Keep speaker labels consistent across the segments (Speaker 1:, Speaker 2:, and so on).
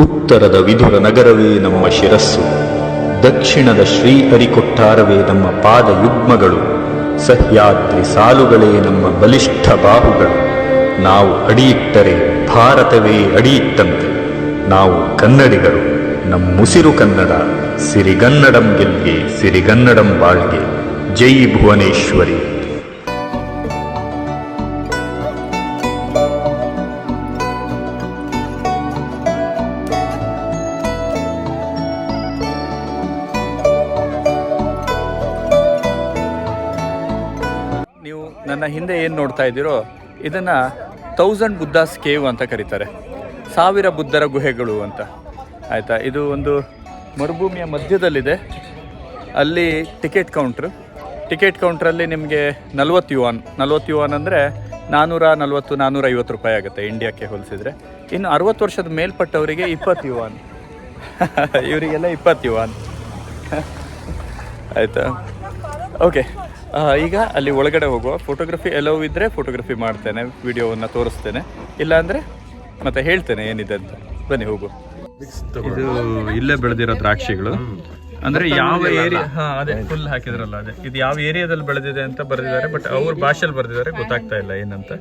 Speaker 1: ಉತ್ತರದ ವಿಧುರ ನಗರವೇ ನಮ್ಮ ಶಿರಸ್ಸು. ದಕ್ಷಿಣದ ಶ್ರೀ ಶ್ರೀಹರಿಕೊಟ್ಟಾರವೇ ನಮ್ಮ ಪಾದ ಯುಗ್ಮಗಳು. ಸಹ್ಯಾದ್ರಿ ಸಾಲುಗಳೇ ನಮ್ಮ ಬಲಿಷ್ಠ ಬಾಹುಗಳು. ನಾವು ಅಡಿಯಿಟ್ಟರೆ ಭಾರತವೇ ಅಡಿಯಿಟ್ಟಂತೆ. ನಾವು ಕನ್ನಡಿಗರು ನಮ್ಮುಸಿರು ಕನ್ನಡ, ಸಿರಿಗನ್ನಡಂ ಗೆಲ್ಗೆ, ಸಿರಿಗನ್ನಡಂ ಬಾಳ್ಗೆ. ಜೈ ಭುವನೇಶ್ವರಿ.
Speaker 2: ನನ್ನ ಹಿಂದೆ ಏನು ನೋಡ್ತಾ ಇದ್ದೀರೋ ಇದನ್ನು ತೌಸಂಡ್ ಬುದ್ಧಾಸ್ ಕೇವ್ ಅಂತ ಕರೀತಾರೆ. ಸಾವಿರ ಬುದ್ಧರ ಗುಹೆಗಳು ಅಂತ. ಆಯಿತಾ? ಇದು ಒಂದು ಮರುಭೂಮಿಯ ಮಧ್ಯದಲ್ಲಿದೆ. ಅಲ್ಲಿ ಟಿಕೆಟ್ ಕೌಂಟ್ರು. ಟಿಕೆಟ್ ಕೌಂಟ್ರಲ್ಲಿ ನಿಮಗೆ ನಲ್ವತ್ತು ಯುವಾನ್. ನಲ್ವತ್ತು ಯುವಾನ್ ಅಂದರೆ ನಾನ್ನೂರ ನಲ್ವತ್ತು ನಾನ್ನೂರೈವತ್ತು ರೂಪಾಯಿ ಆಗುತ್ತೆ ಇಂಡಿಯಾಕ್ಕೆ ಹೋಲಿಸಿದ್ರೆ. ಇನ್ನು ಅರವತ್ತು ವರ್ಷದ ಮೇಲ್ಪಟ್ಟವರಿಗೆ ಇಪ್ಪತ್ತು ಯುವಾನ್. ಇವರಿಗೆಲ್ಲ ಇಪ್ಪತ್ತು ಯುವಾನ್. ಆಯಿತಾ? ಓಕೆ ಈಗ ಅಲ್ಲಿ ಒಳಗಡೆ ಹೋಗುವ. ಫೋಟೋಗ್ರಫಿ ಎಲ್ಲವೂ ಇದ್ರೆ ಫೋಟೋಗ್ರಫಿ ಮಾಡ್ತೇನೆ ವಿಡಿಯೋವನ್ನು ತೋರಿಸ್ತೇನೆ. ಇಲ್ಲಾಂದರೆ ಮತ್ತೆ ಹೇಳ್ತೇನೆ ಏನಿದೆ ಅಂತ. ಬನ್ನಿ ಹೋಗು. ಇದು ಇಲ್ಲೇ ಬೆಳೆದಿರೋ ದ್ರಾಕ್ಷಿಗಳು. ಅಂದ್ರೆ ಯಾವ ಏರಿಯಾ ಹಾ ಅದೇ ಫುಲ್ ಹಾಕಿದ್ರಲ್ಲ ಅದೇ. ಇದು ಯಾವ ಏರಿಯಾದಲ್ಲಿ ಬೆಳೆದಿದೆ ಅಂತ ಬರೆದಿದ್ದಾರೆ ಬಟ್ ಅವ್ರ ಭಾಷೆಯಲ್ಲಿ ಬರೆದಿದ್ದಾರೆ ಗೊತ್ತಾಗ್ತಾ ಇಲ್ಲ ಏನಂತ.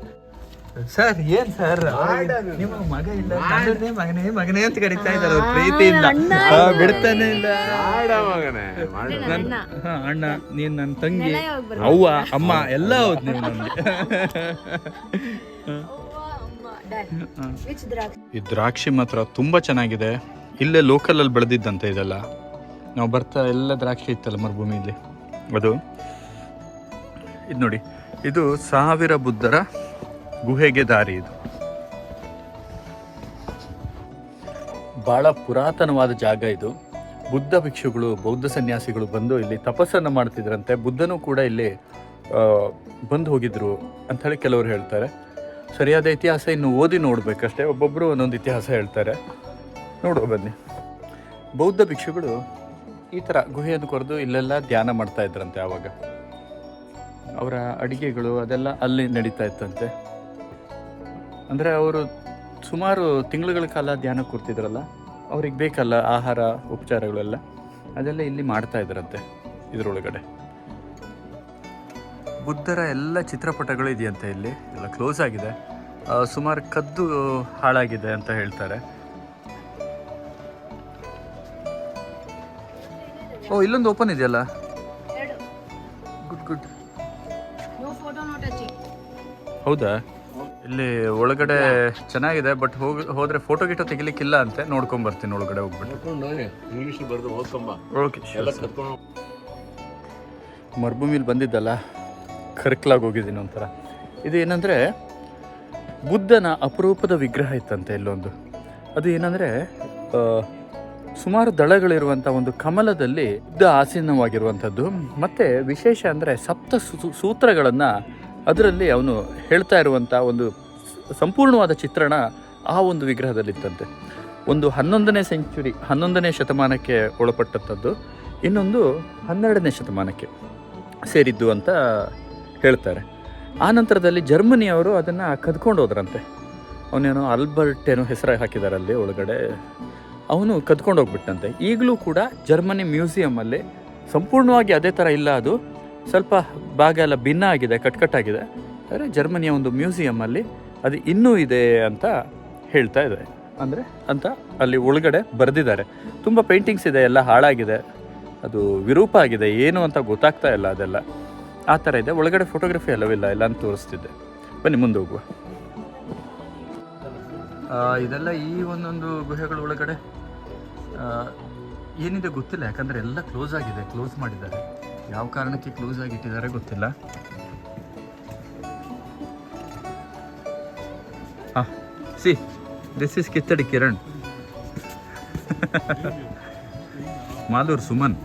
Speaker 2: ಸರ್ ಏನ್ ಸರ್ ನಿಮ್ಮ ಮಗ ಇಲ್ಲ. ಮಗನೇ ಮಗನೇ ಮಗನೇ ಅಂತ ಕರೀತಾ ಇದ್ದಾರೆ ಅವ್ರ ಪ್ರೀತಿಯಿಂದ. ಹಾ, ಬಿಡ್ತಾನೆ ಇಲ್ಲ. ನನ್- ಹಾ, ಅಣ್ಣ ನೀನ್ ನನ್ನ ತಂಗಿ. ಅವ್ವ ಅಮ್ಮ ಎಲ್ಲ ಹೌದ್ ನೀವು ನಮ್ಗೆ ಈ ದ್ರಾಕ್ಷಿ ಮಾತ್ರ ತುಂಬಾ ಚೆನ್ನಾಗಿದೆ. ಇಲ್ಲೇ ಲೋಕಲ್ ಅಲ್ಲಿ ಬೆಳೆದಿದ್ದಂತೆ ಇದೆಲ್ಲ. ನಾವು ಬರ್ತಾ ಎಲ್ಲ ದ್ರಾಕ್ಷಿ ಇತ್ತಲ್ಲ ಮರುಭೂಮಿಯಲ್ಲಿ ಅದು ಇದು ನೋಡಿ. ಇದು ಸಾವಿರ ಬುದ್ಧರ ಗುಹೆಗೆ ದಾರಿ ಇದು. ಬಹಳ ಪುರಾತನವಾದ ಜಾಗ ಇದು. ಬುದ್ಧ ಭಿಕ್ಷುಗಳು, ಬೌದ್ಧ ಸನ್ಯಾಸಿಗಳು ಬಂದು ಇಲ್ಲಿ ತಪಸ್ಸನ್ನು ಮಾಡ್ತಿದ್ರಂತೆ. ಬುದ್ಧನೂ ಕೂಡ ಇಲ್ಲಿ ಬಂದು ಹೋಗಿದ್ರು ಅಂತ ಹೇಳಿ ಕೆಲವರು ಹೇಳ್ತಾರೆ. ಸರಿಯಾದ ಇತಿಹಾಸ ಇನ್ನು ಓದಿ ನೋಡ್ಬೇಕಷ್ಟೇ. ಒಬ್ಬೊಬ್ಬರು ಒಂದೊಂದು ಇತಿಹಾಸ ಹೇಳ್ತಾರೆ. ನೋಡುವ ಬನ್ನಿ. ಬೌದ್ಧ ಭಿಕ್ಷುಗಳು ಈ ಥರ ಗುಹೆಯನ್ನು ಕೊರೆದು ಇಲ್ಲೆಲ್ಲ ಧ್ಯಾನ ಮಾಡ್ತಾ ಇದ್ರಂತೆ ಆವಾಗ. ಅವರ ಅಡಿಗೆಗಳು ಅದೆಲ್ಲ ಅಲ್ಲಿ ನಡೀತಾ ಇತ್ತಂತೆ. ಅಂದರೆ ಅವರು ಸುಮಾರು ತಿಂಗಳುಗಳ ಕಾಲ ಧ್ಯಾನ ಕೊಡ್ತಿದ್ರಲ್ಲ ಅವ್ರಿಗೆ ಬೇಕಲ್ಲ ಆಹಾರ ಉಪಚಾರಗಳೆಲ್ಲ? ಅದೆಲ್ಲ ಇಲ್ಲಿ ಮಾಡ್ತಾ ಇದ್ರಂತೆ ಇದರೊಳಗಡೆ. ಬುದ್ಧರ ಎಲ್ಲ ಚಿತ್ರಪಟಗಳು ಇದೆಯಂತೆ ಇಲ್ಲಿ. ಎಲ್ಲ ಕ್ಲೋಸ್ ಆಗಿದೆ. ಸುಮಾರು ಕದ್ದು ಹಾಳಾಗಿದೆ ಅಂತ ಹೇಳ್ತಾರೆ. ಓ ಇಲ್ಲೊಂದು ಓಪನ್ ಇದೆಯಲ್ಲ? Good good. ಹೌದಾ? ಇಲ್ಲಿ ಒಳಗಡೆ ಚೆನ್ನಾಗಿದೆ ಬಟ್ ಹೋಗಿ ಹೋದ್ರೆ ಫೋಟೋ ಗಿಟೋ ತೆಗಿಲಿಕ್ಕಿಲ್ಲ ಅಂತೆ ನೋಡ್ಕೊಂಡ್ ಬರ್ತೀನಿ ಒಳಗಡೆ ಹೋಗ್ಬಿಟ್ಟು. ಮರುಭೂಮಿಲಿ ಬಂದಿದ್ದಲ್ಲ ಕರ್ಕಲಾಗಿ ಹೋಗಿದ್ದೀನಿ ಒಂಥರ. ಇದು ಏನಂದ್ರೆ ಬುದ್ಧನ ಅಪರೂಪದ ವಿಗ್ರಹ ಇತ್ತಂತೆ ಇಲ್ಲೊಂದು. ಅದು ಏನಂದರೆ ಸುಮಾರು ದಳಗಳಿರುವಂಥ ಒಂದು ಕಮಲದಲ್ಲಿ ಬುದ್ಧ ಆಸೀನವಾಗಿರುವಂಥದ್ದು. ಮತ್ತು ವಿಶೇಷ ಅಂದರೆ ಸಪ್ತ ಸೂ- ಸೂತ್ರಗಳನ್ನು ಅದರಲ್ಲಿ ಅವನು ಹೇಳ್ತಾ ಇರುವಂಥ ಒಂದು ಸಂಪೂರ್ಣವಾದ ಚಿತ್ರಣ ಆ ಒಂದು ವಿಗ್ರಹದಲ್ಲಿತ್ತಂತೆ. ಒಂದು ಹನ್ನೊಂದನೇ ಸೆಂಚುರಿ, ಹನ್ನೊಂದನೇ ಶತಮಾನಕ್ಕೆ ಒಳಪಟ್ಟಂಥದ್ದು, ಇನ್ನೊಂದು ಹನ್ನೆರಡನೇ ಶತಮಾನಕ್ಕೆ ಸೇರಿದ್ದು ಅಂತ ಹೇಳ್ತಾರೆ. ಆ ನಂತರದಲ್ಲಿ ಜರ್ಮನಿಯವರು ಅದನ್ನು ಕದ್ಕೊಂಡು ಹೋದ್ರಂತೆ. ಅವನೇನೋ ಆಲ್ಬರ್ಟ್ ಏನೋ ಹೆಸರು ಹಾಕಿದ್ದಾರೆ ಅಲ್ಲಿ ಒಳಗಡೆ. ಅವನು ಕದ್ಕೊಂಡು ಹೋಗ್ಬಿಟ್ಟಂತೆ. ಈಗಲೂ ಕೂಡ ಜರ್ಮನಿ ಮ್ಯೂಸಿಯಮಲ್ಲಿ ಸಂಪೂರ್ಣವಾಗಿ ಅದೇ ಥರ ಇಲ್ಲ ಅದು. ಸ್ವಲ್ಪ ಭಾಗ ಎಲ್ಲ ಭಿನ್ನ ಆಗಿದೆ ಕಟ್ಕಟ್ಟಾಗಿದೆ. ಆದರೆ ಜರ್ಮನಿಯ ಒಂದು ಮ್ಯೂಸಿಯಮಲ್ಲಿ ಅದು ಇನ್ನೂ ಇದೆ ಅಂತ ಹೇಳ್ತಾ ಇದೆ. ಅಂದರೆ? ಅಂತ ಅಲ್ಲಿ ಒಳಗಡೆ ಬರೆದಿದ್ದಾರೆ. ತುಂಬ ಪೇಂಟಿಂಗ್ಸ್ ಇದೆ ಎಲ್ಲ ಹಾಳಾಗಿದೆ. ಅದು ವಿರೂಪ ಆಗಿದೆ ಏನು ಅಂತ ಗೊತ್ತಾಗ್ತಾ ಇಲ್ಲ ಅದೆಲ್ಲ. ಆ ಥರ ಇದೆ. ಒಳಗಡೆ ಫೋಟೋಗ್ರಫಿ ಎಲ್ಲವಿಲ್ಲ ಇಲ್ಲ ಅಂತ ತೋರಿಸ್ತಿದ್ದೆ. ಬನ್ನಿ ಮುಂದೆ ಹೋಗುವ. ಇದೆಲ್ಲ ಈ ಒಂದೊಂದು ಗುಹೆಗಳ ಒಳಗಡೆ ಏನಿದೆ ಗೊತ್ತಿಲ್ಲ. ಯಾಕಂದರೆ ಎಲ್ಲ ಕ್ಲೋಸ್ ಆಗಿದೆ ಕ್ಲೋಸ್ ಮಾಡಿದ್ದಾರೆ. ಯಾವ ಕಾರಣಕ್ಕೆ ಕ್ಲೋಸ್ ಆಗಿಟ್ಟಿದ್ದಾರೆ ಗೊತ್ತಿಲ್ಲ. ಹಾಂ, ಸಿ ದಿಸ್ ಇಸ್ ಕಿತ್ತಡಿ ಕಿರಣ್ ಮಾಲೂರ್ ಸುಮನ್.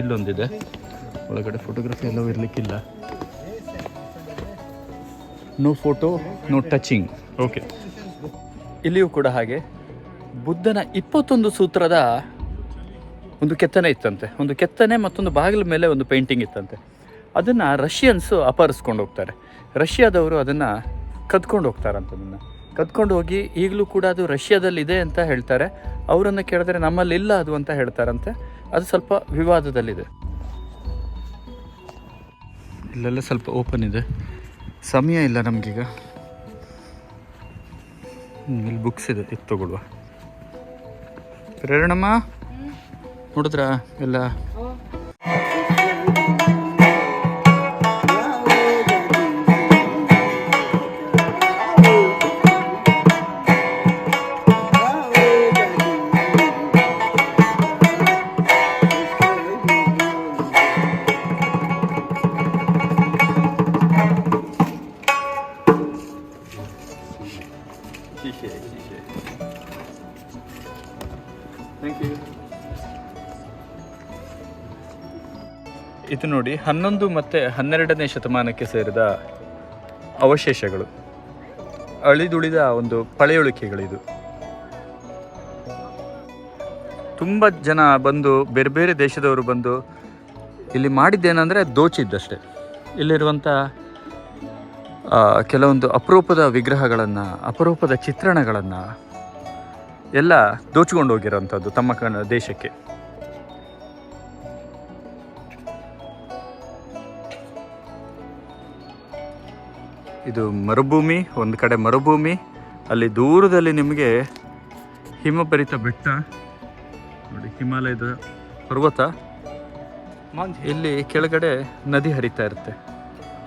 Speaker 2: ಇಲ್ಲೊಂದಿದೆ. ಒಳಗಡೆ ಫೋಟೋಗ್ರಫಿ ಎಲ್ಲವೂ ಇರಲಿಕ್ಕಿಲ್ಲ. No photo no touching okay ಇಲ್ಲಿಯೂ ಕೂಡ ಹಾಗೆ. ಬುದ್ಧನ ಇಪ್ಪತ್ತೊಂದು ಸೂತ್ರದ ಒಂದು ಕೆತ್ತನೆ ಇತ್ತಂತೆ. ಒಂದು ಕೆತ್ತನೆ ಮತ್ತೊಂದು ಬಾಗಿಲ ಮೇಲೆ ಒಂದು ಪೇಂಟಿಂಗ್ ಇತ್ತಂತೆ. ಅದನ್ನು ರಷ್ಯನ್ಸು ಅಪಹರಿಸ್ಕೊಂಡು ಹೋಗ್ತಾರೆ. ರಷ್ಯಾದವರು ಅದನ್ನು ಕದ್ಕೊಂಡು ಹೋಗ್ತಾರಂತ ಅದನ್ನು. ಕದ್ಕೊಂಡು ಹೋಗಿ ಈಗಲೂ ಕೂಡ ಅದು ರಷ್ಯಾದಲ್ಲಿದೆ ಅಂತ ಹೇಳ್ತಾರೆ. ಅವರನ್ನು ಕೇಳಿದ್ರೆ ನಮ್ಮಲ್ಲಿ ಇಲ್ಲ ಅದು ಅಂತ ಹೇಳ್ತಾರಂತೆ. ಅದು ಸ್ವಲ್ಪ ವಿವಾದದಲ್ಲಿದೆ. ಇಲ್ಲೆಲ್ಲ ಸ್ವಲ್ಪ ಓಪನ್ ಇದೆ. ಸಮಯ ಇಲ್ಲ ನಮಗೀಗ. ಇಲ್ಲಿ ಬುಕ್ಸ್ ಇದೆ. ಇತ್ತು ತಗೊಳ್ಳುವ ಪ್ರೇರಣಮ್ಮ ನೋಡಿದ್ರ ಎಲ್ಲ ಇದು ನೋಡಿ ಹನ್ನೊಂದು ಮತ್ತು ಹನ್ನೆರಡನೇ ಶತಮಾನಕ್ಕೆ ಸೇರಿದ ಅವಶೇಷಗಳು. ಅಳಿದುಳಿದ ಒಂದು ಪಳೆಯುಳಿಕೆಗಳಿದು. ತುಂಬ ಜನ ಬಂದು, ಬೇರೆ ಬೇರೆ ದೇಶದವರು ಬಂದು ಇಲ್ಲಿ ಮಾಡಿದ್ದೇನೆಂದರೆ ದೋಚಿದ್ದಷ್ಟೇ ಇಲ್ಲಿರುವಂಥ ಕೆಲವೊಂದು ಅಪರೂಪದ ವಿಗ್ರಹಗಳನ್ನು, ಅಪರೂಪದ ಚಿತ್ರಣಗಳನ್ನು ಎಲ್ಲ ದೋಚಿಕೊಂಡು ಹೋಗಿರೋಂಥದ್ದು ತಮ್ಮ ದೇಶಕ್ಕೆ. ಇದು ಮರುಭೂಮಿ, ಒಂದು ಕಡೆ ಮರುಭೂಮಿ. ಅಲ್ಲಿ ದೂರದಲ್ಲಿ ನಿಮಗೆ ಹಿಮಭರಿತ ಬೆಟ್ಟ. ನೋಡಿ, ಹಿಮಾಲಯದ ಪರ್ವತ. ಇಲ್ಲಿ ಕೆಳಗಡೆ ನದಿ ಹರಿತಾ ಇರುತ್ತೆ.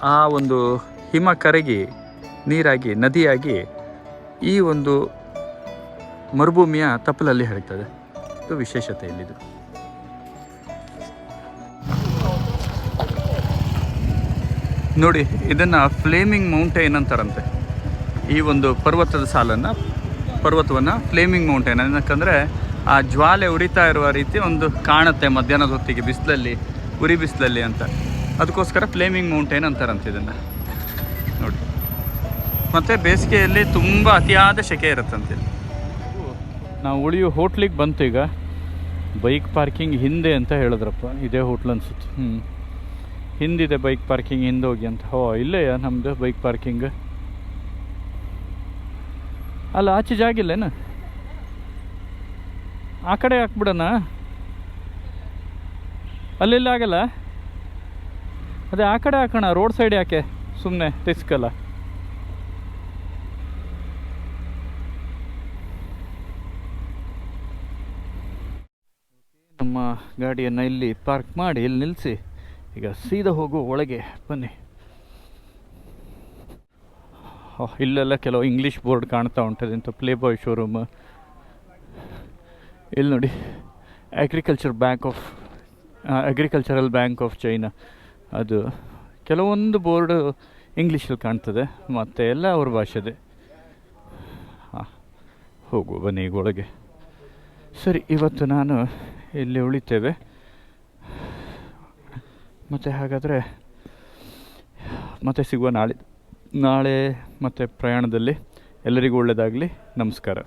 Speaker 2: ಆ ಒಂದು ಹಿಮ ಕರಗಿ, ನೀರಾಗಿ, ನದಿಯಾಗಿ ಈ ಒಂದು ಮರುಭೂಮಿಯ ತಪ್ಪಲಲ್ಲಿ ಹರಿತದೆ. ಇದು ವಿಶೇಷತೆ ಇಲ್ಲಿದು. ನೋಡಿ, ಇದನ್ನು ಫ್ಲೇಮಿಂಗ್ ಮೌಂಟೇನ್ ಅಂತಾರಂತೆ. ಈ ಒಂದು ಪರ್ವತದ ಸಾಲನ್ನು, ಪರ್ವತವನ್ನು ಫ್ಲೇಮಿಂಗ್ ಮೌಂಟೇನ್ ಏನಕ್ಕಂದರೆ, ಆ ಜ್ವಾಲೆ ಉರಿತಾ ಇರುವ ರೀತಿ ಒಂದು ಕಾಣುತ್ತೆ ಮಧ್ಯಾಹ್ನದ ಹೊತ್ತಿಗೆ, ಬಿಸಿಲಲ್ಲಿ, ಉರಿ ಬಿಸಿಲಲ್ಲಿ ಅಂತ. ಅದಕ್ಕೋಸ್ಕರ ಫ್ಲೇಮಿಂಗ್ ಮೌಂಟೇನ್ ಅಂತಾರಂತೆ ಇದನ್ನು. ನೋಡಿ. ಮತ್ತು ಬೇಸಿಗೆಯಲ್ಲಿ ತುಂಬ ಅತಿಯಾದ ಸೆಕೆ ಇರುತ್ತಂತೆ. ನಾವು ಉಳಿಯೋ ಹೋಟ್ಲಿಗೆ ಬಂತು ಈಗ. ಬೈಕ್ ಪಾರ್ಕಿಂಗ್ ಹಿಂದೆ ಅಂತ ಹೇಳಿದ್ರಪ್ಪ. ಇದೇ ಹೋಟ್ಲ್ ಅನ್ಸುತ್ತೆ. ಹ್ಞೂ ಹಿಂದಿದೆ ಬೈಕ್ ಪಾರ್ಕಿಂಗ್, ಹಿಂದೋಗಿ ಅಂತ. ಹೋ ಇಲ್ಲೇ ನಮ್ಮದು ಬೈಕ್ ಪಾರ್ಕಿಂಗ್? ಅಲ್ಲ, ಆಚೆ ಜಾಗಿಲ್ಲೇನ ಆ ಕಡೆ ಹಾಕ್ಬಿಡೋಣ? ಅಲ್ಲೆಲ್ಲ ಆಗಲ್ಲ? ಅದೇ, ಆ ಕಡೆ ಹಾಕೋಣ, ರೋಡ್ ಸೈಡ್ ಯಾಕೆ? ಸುಮ್ಮನೆ ರಿಸ್ಕ್ ಅಲ್ಲ ನಮ್ಮ ಗಾಡಿಯನ್ನು ಇಲ್ಲಿ ಪಾರ್ಕ್ ಮಾಡಿ, ಇಲ್ಲಿ ನಿಲ್ಲಿಸಿ ಈಗ ಸೀದಾ ಹೋಗು, ಒಳಗೆ ಬನ್ನಿ. ಇಲ್ಲೆಲ್ಲ ಕೆಲವು ಇಂಗ್ಲೀಷ್ ಬೋರ್ಡ್ ಕಾಣ್ತಾ ಉಂಟದೆ ಅಂತ ಪ್ಲೇ ಬಾಯ್ ಶೋರೂಮ್ ಇಲ್ಲಿ ನೋಡಿ agriculture bank of agricultural bank of China ಅದು ಕೆಲವೊಂದು ಬೋರ್ಡ್ ಇಂಗ್ಲೀಷಲ್ಲಿ ಕಾಣ್ತದೆ, ಮತ್ತು ಎಲ್ಲ ಅವ್ರ ಭಾಷೆದೆ. ಹಾಂ, ಹೋಗು, ಬನ್ನಿ ಈಗ ಒಳಗೆ. ಸರಿ, ಇವತ್ತು ನಾನು ಇಲ್ಲಿ ಉಳಿತೇವೆ. ಮತ್ತು ಹಾಗಾದರೆ ಮತ್ತೆ ಸಿಗುವ ನಾಳೆ ನಾಳೆ ಮತ್ತು ಪ್ರಯಾಣದಲ್ಲಿ ಎಲ್ಲರಿಗೂ ಒಳ್ಳೆಯದಾಗಲಿ ನಮಸ್ಕಾರ.